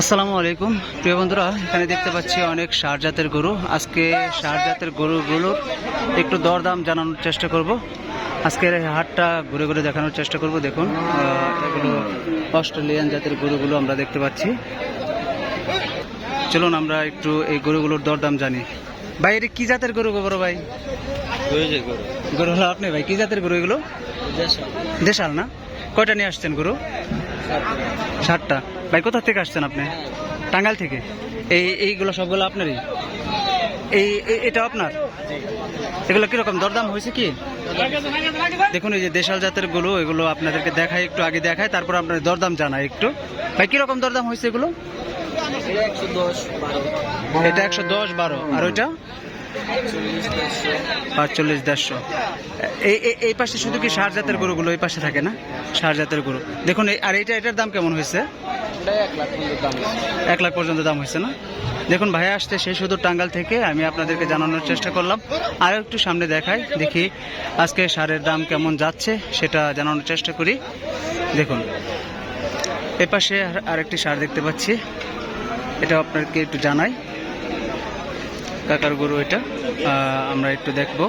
আসসালামু আলাইকুম। প্রিয় বন্ধুরা এখানে দেখতে পাচ্ছি অনেক সার জাতের গরু। আজকে সার জাতের গরুগুলোর একটু দরদাম জানানোর চেষ্টা করব। আজকের হাটটা ঘুরে ঘুরে দেখানোর চেষ্টা করব। দেখুন এগুলো অস্ট্রেলিয়ান জাতের গরুগুলো আমরা দেখতে পাচ্ছি। চলুন আমরা একটু এই গরুগুলোর দরদাম জানি। ভাই এটা কি জাতের গরু গো বড় ভাই? গরু হলো আপনি ভাই কি জাতের গরু এগুলো? দেশাল না? কয়টা নিয়ে আসছেন গুরু? ষাটটা ভাই কোথা থেকে আসছেন আপনি? টাঙ্গাইল থেকে? এই এইগুলো সবগুলো আপনারই? এই এটা আপনার? এগুলো কীরকম দরদাম হয়েছে কি? দেখুন এই যে দেশাল জাতেরগুলো এগুলো আপনাদেরকে দেখাই একটু আগে দেখায় তারপর আপনার দরদাম জানাই একটু। ভাই কীরকম দরদাম হয়েছে এগুলো? এটা একশো দশ বারো। আর ওইটা? পাঁচচল্লিশ দেড়শো। এই এই- পাশে শুধু কি সার জাতের গরুগুলো এই পাশে থাকে না? সার জাতের গরু। দেখুন আর এইটা এটার দাম কেমন হয়েছে? এক লাখ পর্যন্ত দাম হয়েছে না? দেখুন, ভাই আসতে সেই শুধু টাঙ্গাল থেকে। আমি আপনাদেরকে জানানোর চেষ্টা করলাম। আর একটু সামনে দেখাই, দেখি আজকে সারের দাম কেমন যাচ্ছে, সেটা জানানোর চেষ্টা করি। দেখুন, এ পাশে আর- আরেকটি সার দেখতে পাচ্ছি। এটা আপনাকে একটু জানাই। কাকার গরু এটা। আমরা একটু দেখব।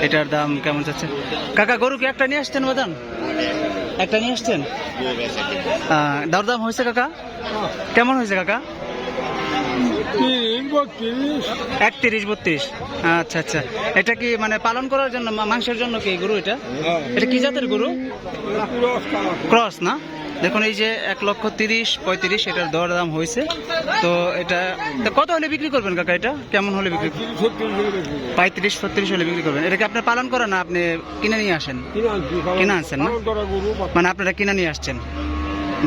এটার দাম কেমন যাচ্ছে? কাকা গরু কি একটা নিয়ে আসছেন বাদান একটা নিয়ে আসছেন? আহ, দরদাম হয়েছে কাকা? কেমন হয়েছে কাকা? একত্রিশ বত্রিশ। আচ্ছা আচ্ছা। এটা কি মানে পালন করার জন্য মাংসের জন্য কি গরু এটা? এটা কি জাতের গরু? ক্রস না? দেখুন, এই যে এক লক্ষ তিরিশ, পঁয়ত্রিশ এটার দর দাম হয়েছে। তো এটা কত হলে বিক্রি করবেন কাকা এটা? কেমন হলে বিক্রি পঁয়ত্রিশ, ছত্রিশ হলে বিক্রি করবেন। এটা কি আপনার পালন করা না আপনি কিনে নিয়ে আসেন? কিনে আনছেন না? মানে আপনারা কিনে নিয়ে আসছেন।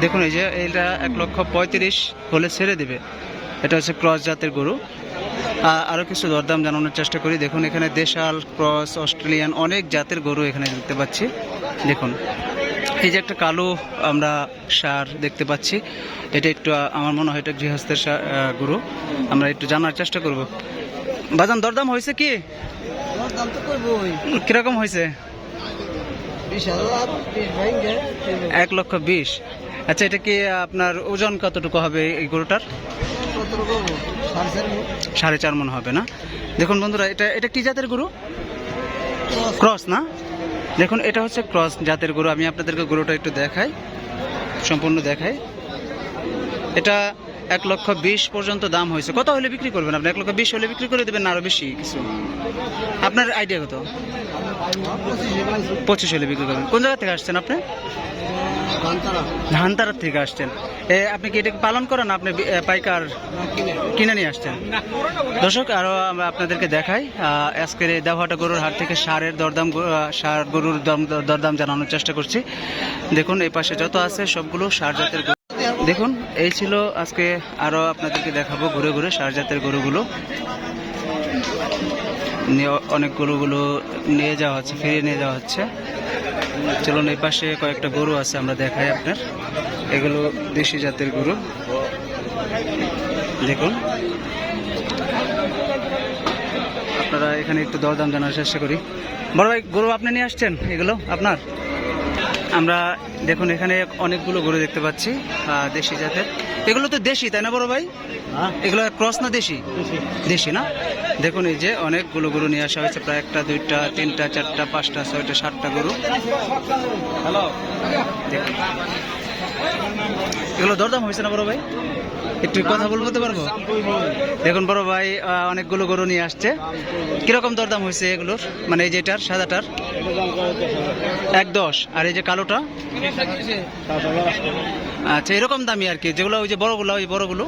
দেখুন, এই যে এটা এক লক্ষ পঁয়ত্রিশ হলে ছেড়ে দেবে। এটা হচ্ছে ক্রস জাতের গরু। আরও কিছু দরদাম জানানোর চেষ্টা করি। দেখুন, এখানে দেশাল, ক্রস, অস্ট্রেলিয়ান অনেক জাতের গরু এখানে দেখতে পাচ্ছি। দেখুন এই যে একটা কালো আমরা সার দেখতে পাচ্ছি এটা একটু আমার মনে হয় এটা গৃহস্থের গরু। আমরা একটু জানার চেষ্টা করব। বাজান দরদাম হয়েছে কি? কীরকম হয়েছে? এক লক্ষ বিশ। আচ্ছা এটা কি আপনার ওজন কতটুকু হবে এই গরুটার? সাড়ে চার মন। হবে না? দেখুন বন্ধুরা এটা এটা কি জাতের গরু? ক্রস না? দেখুন, এটা হচ্ছে ক্রস জাতের গরু। আমি আপনাদেরকে গরুটা একটু দেখাই, সম্পূর্ণ দেখাই। এটা এক লক্ষ বিশ পর্যন্ত দাম হয়েছে। কত হলে বিক্রি করবেন আপনি? এক লক্ষ বিশ হলে বিক্রি করে দেবেন আরও আরও বেশি কিছু? আপনার আইডিয়া কত? পঁচিশ হলে বিক্রি করবেন। কোন জায়গা থেকে আসছেন আপনি? ধানতারার থেকে আসছেন। এ, আপনি কি এটাকে পালন করেন আপনি পাইকার কিনে। নিয়ে আসছেন? দর্শক আরও আমরা আপনাদেরকে দেখাই। আজকের এই দেওয়াটা গরুর হাট থেকে সারের দরদাম সার গরুর দাম দরদাম জানানোর চেষ্টা করছি। দেখুন এই পাশে যত আছে সবগুলো সার জাতের গরু। দেখুন এই ছিল আজকে আরও আপনাদেরকে দেখাবো ঘুরে ঘুরে সার জাতের গরুগুলো। নিয়ে- অনেক গরুগুলো নিয়ে যাওয়া হচ্ছে ফিরিয়ে নিয়ে যাওয়া হচ্ছে। চলুন এই পাশে কয়েকটা গরু আছে, আমরা দেখাই আপনার। এগুলো দেশি জাতের গরু। দেখুন। আপনারা এখানে একটু দরদাম জানার চেষ্টা করি। বড় ভাই, গরু আপনি নিয়ে আসছেন? এগুলো আপনার? আমরা দেখুন, এখানে অনেকগুলো গরু দেখতে পাচ্ছি দেশি জাতের। এগুলো তো দেশি, তাই না বড় ভাই? এগুলো ক্রস না দেশি? দেশি। না? দেখুন এই যে অনেকগুলো গরু নিয়ে আসা হয়েছে প্রায় একটা দুইটা তিনটা চারটা পাঁচটা ছয়টা সাতটা গরু। হ্যালো এগুলো দরদাম হয়েছে না বড় ভাই? একটু কথা বলতে পারব? দেখুন বড় ভাই অনেকগুলো গরু নিয়ে আসছে। কীরকম দরদাম হয়েছে এগুলোর? মানে এই যেটার সাদাটার? এক দশ। আর এই যে কালোটা? আচ্ছা এরকম দামি আর কি, যেগুলো ওই যে বড়গুলো, ওই বড়গুলো?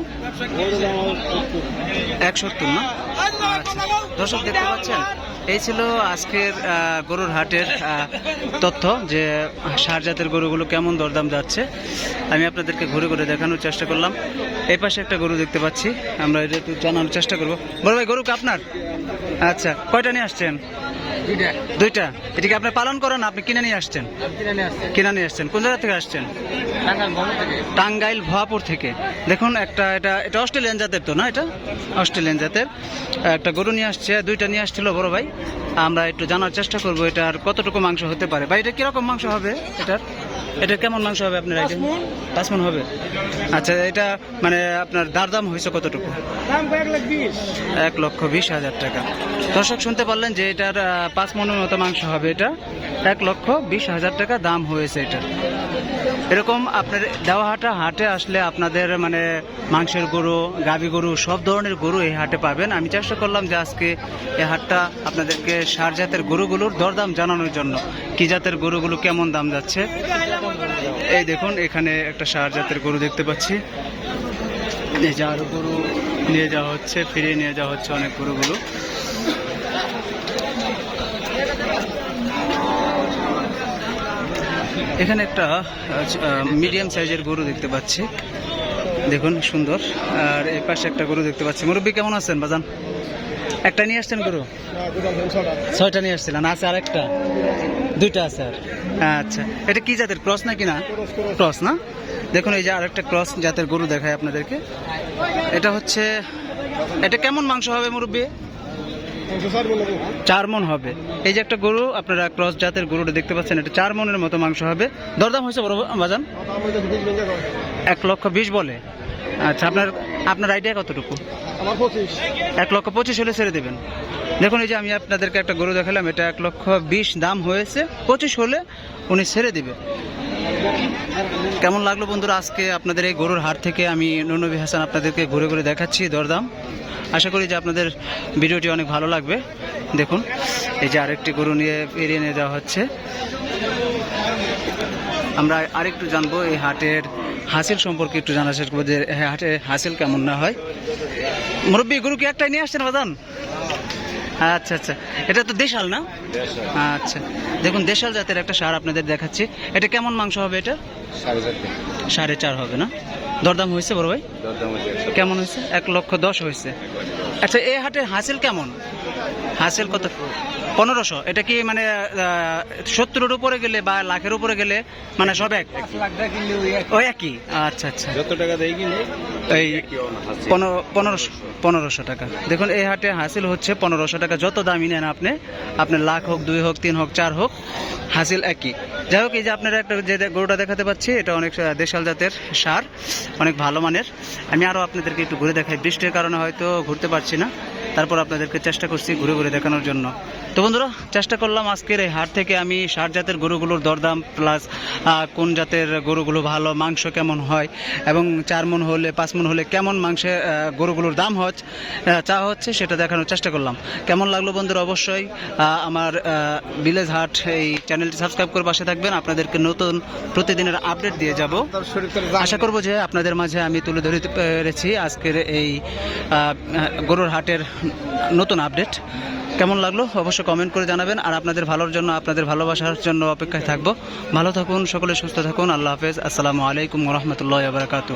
এক সত্তর না? আচ্ছা দর্শক দেখতে পাচ্ছেন, এই ছিল আজকের গরুর হাটের তথ্য যে সার জাতের গরুগুলো কেমন দরদাম যাচ্ছে। আমি আপনাদেরকে ঘুরে ঘুরে দেখানোর চেষ্টা করলাম। এই পাশে একটা গরু দেখতে পাচ্ছি, আমরা এটা একটু জানানোর চেষ্টা করব। বড় ভাই, গরু আপনার? আচ্ছা কয়টা নিয়ে আসছেন? দুইটা। এটিকে আপনি পালন করেন আপনি কিনে নিয়ে আসছেন? কিনে নিয়ে আসছেন। কোন জায়গা থেকে আসছেন? টাঙ্গাইল ভুয়াপুর থেকে। দেখুন একটা এটা এটা অস্ট্রেলিয়ান জাতের তো না এটা? অস্ট্রেলিয়ান জাতের। একটা গরু নিয়ে আসছে দুইটা নিয়ে আসছিল বড় ভাই। আমরা একটু জানার চেষ্টা করব এটার কতটুকু মাংস হতে পারে। ভাই এটা কীরকম মাংস হবে এটার? এটা কেমন মাংস হবে আপনার idea? পাঁচ মন হবে? আচ্ছা এটা মানে আপনার দার দাম হয়েছে কতটুকু? এক লক্ষ বিশ হাজার টাকা। দর্শক শুনতে পারলেন যে এটার পাঁচ মনের মতো মাংস হবে এটা। এক লক্ষ বিশ হাজার টাকা দাম হয়েছে এটা। এরকম আপনার দেওয়া দেওয়াহাটা হাটে আসলে আপনাদের মানে মাংসের গরু গাবি গরু সব ধরনের গরু এই হাটে পাবেন। আমি চেষ্টা করলাম যে আজকে এই হাটটা আপনাদেরকে সার জাতের গরুগুলোর দরদাম জানানোর জন্য। কি জাতের গরুগুলো কেমন দাম যাচ্ছে? এই দেখুন এখানে একটা সার জাতের গরু দেখতে পাচ্ছি। এই যে গরু নিয়ে যাওয়া হচ্ছে ফিরিয়ে নিয়ে যাওয়া হচ্ছে অনেক গরুগুলো। এখানে একটা মিডিয়াম সাইজের গরু দেখতে পাচ্ছি। দেখুন সুন্দর। আর এই পাশে একটা গরু দেখতে পাচ্ছি। মুরব্বী কেমন আছেন বাজান? একটা নিয়ে আসছেন গরু? ছয়টা নিয়ে আসছিলেন। আছে আর একটা দুইটা আছে আচ্ছা এটা কি জাতের ক্রস নাকি না? ক্রস না? দেখুন, এই যে আরেকটা ক্রস জাতের গরু দেখায় আপনাদেরকে। এটা হচ্ছে, এটা কেমন মাংস হবে মুরব্বী? চার মন হবে। এই যে একটা গরু, আপনারা ক্রস জাতের গরুটা দেখতে পাচ্ছেন, এটা চার মনের মতো মাংস হবে। দরদাম হয়েছে বড় বাজান এক লক্ষ বিশ বলে। আচ্ছা আপনার আপনার আইডিয়া কতটুকু? আমার পঁচিশ। এক লক্ষ পঁচিশ হলে ছেড়ে দেবেন। দেখুন এই যে আমি আপনাদেরকে একটা গরু দেখালাম এটা এক লক্ষ বিশ দাম হয়েছে। পঁচিশ হলে উনি ছেড়ে দিবে। কেমন লাগল বন্ধুরা আজকে আপনাদের এই গরুর হাট থেকে? আমি ননবী হাসান আপনাদেরকে ঘুরে ঘুরে দেখাচ্ছি দরদাম। আশা করি যে আপনাদের ভিডিওটি অনেক ভালো লাগবে। দেখুন এই যে আরেকটি গরু নিয়ে এড়িয়ে নিয়ে যাওয়া হচ্ছে। আমরা আরেকটু জানব এই হাটের হাসিল সম্পর্কে একটু জানা শেষ করব যে হ্যাঁ, হাটে হাসিল কেমন না হয়। মুরব্বী গুরু কি একটাই নিয়ে আসছেন বাদান আচ্ছা আচ্ছা। এটা তো দেশাল না? আচ্ছা। দেখুন দেশাল জাতের একটা সার আপনাদের দেখাচ্ছি। এটা কেমন মাংস হবে এটা? সাড়ে সাড়ে চার হবে না? দরদাম হয়েছে বড় ভাই? দরদাম কেমন হয়েছে? এক লক্ষ দশ হয়েছে। আচ্ছা এই হাটের হাসিল কেমন? হাসিল কত? পনেরোশো। এটা কি মানে সত্তরের উপরে গেলে বা লাখের উপরে গেলে মানে সব এক? ওই একই? আচ্ছা আচ্ছা। যত টাকা দেয় কিনলে। এই পনেরো পনেরোশো পনেরোশো টাকা। দেখুন এই হাটে হাসিল হচ্ছে পনেরোশো টাকা। যত দামই নেন আপনি আপনার লাখ হোক দুই হোক তিন হোক চার হোক হাসিল একই। যাই হোক এই যে আপনারা একটা যে গরুটা দেখাতে পাচ্ছি এটা অনেক দেশাল জাতের সার অনেক ভালো মানের। আমি আরও আপনাদেরকে একটু ঘুরে দেখাই। বৃষ্টির কারণে হয়তো ঘুরতে পারছি না। তারপর আপনাদেরকে চেষ্টা করছি ঘুরে ঘুরে দেখানোর জন্য। তো বন্ধুরা চেষ্টা করলাম আজকের এই হাট থেকে আমি সার জাতের গরুগুলোর দরদাম প্লাস কোন জাতের গরুগুলো ভালো মাংস কেমন হয় এবং চার মন হলে পাঁচ মন হলে কেমন মাংসের গরুগুলোর দাম হচ্ছে চা হচ্ছে সেটা দেখানোর চেষ্টা করলাম। কেমন লাগল বন্ধুরা? অবশ্যই আমার ভিলেজ হাট এই চ্যানেলটি সাবস্ক্রাইব করে পাশে থাকবেন। আপনাদেরকে নতুন প্রতিদিনের আপডেট দিয়ে যাব। আশা করব যে আপনাদের মাঝে আমি তুলে ধরতে পেরেছি আজকের এই গরুর হাটের নতুন আপডেট। কেমন লাগল? অবশ্যই কমেন্ট করে জানাবেন। আর আপনাদের ভালোর জন্য, আপনাদের ভালোবাসার জন্য অপেক্ষায় থাকব। ভালো থাকুন, সকলে সুস্থ থাকুন। আল্লাহ হাফেজ। আসসালামু আলাইকুম রহমতুল্লাহ বারকাতু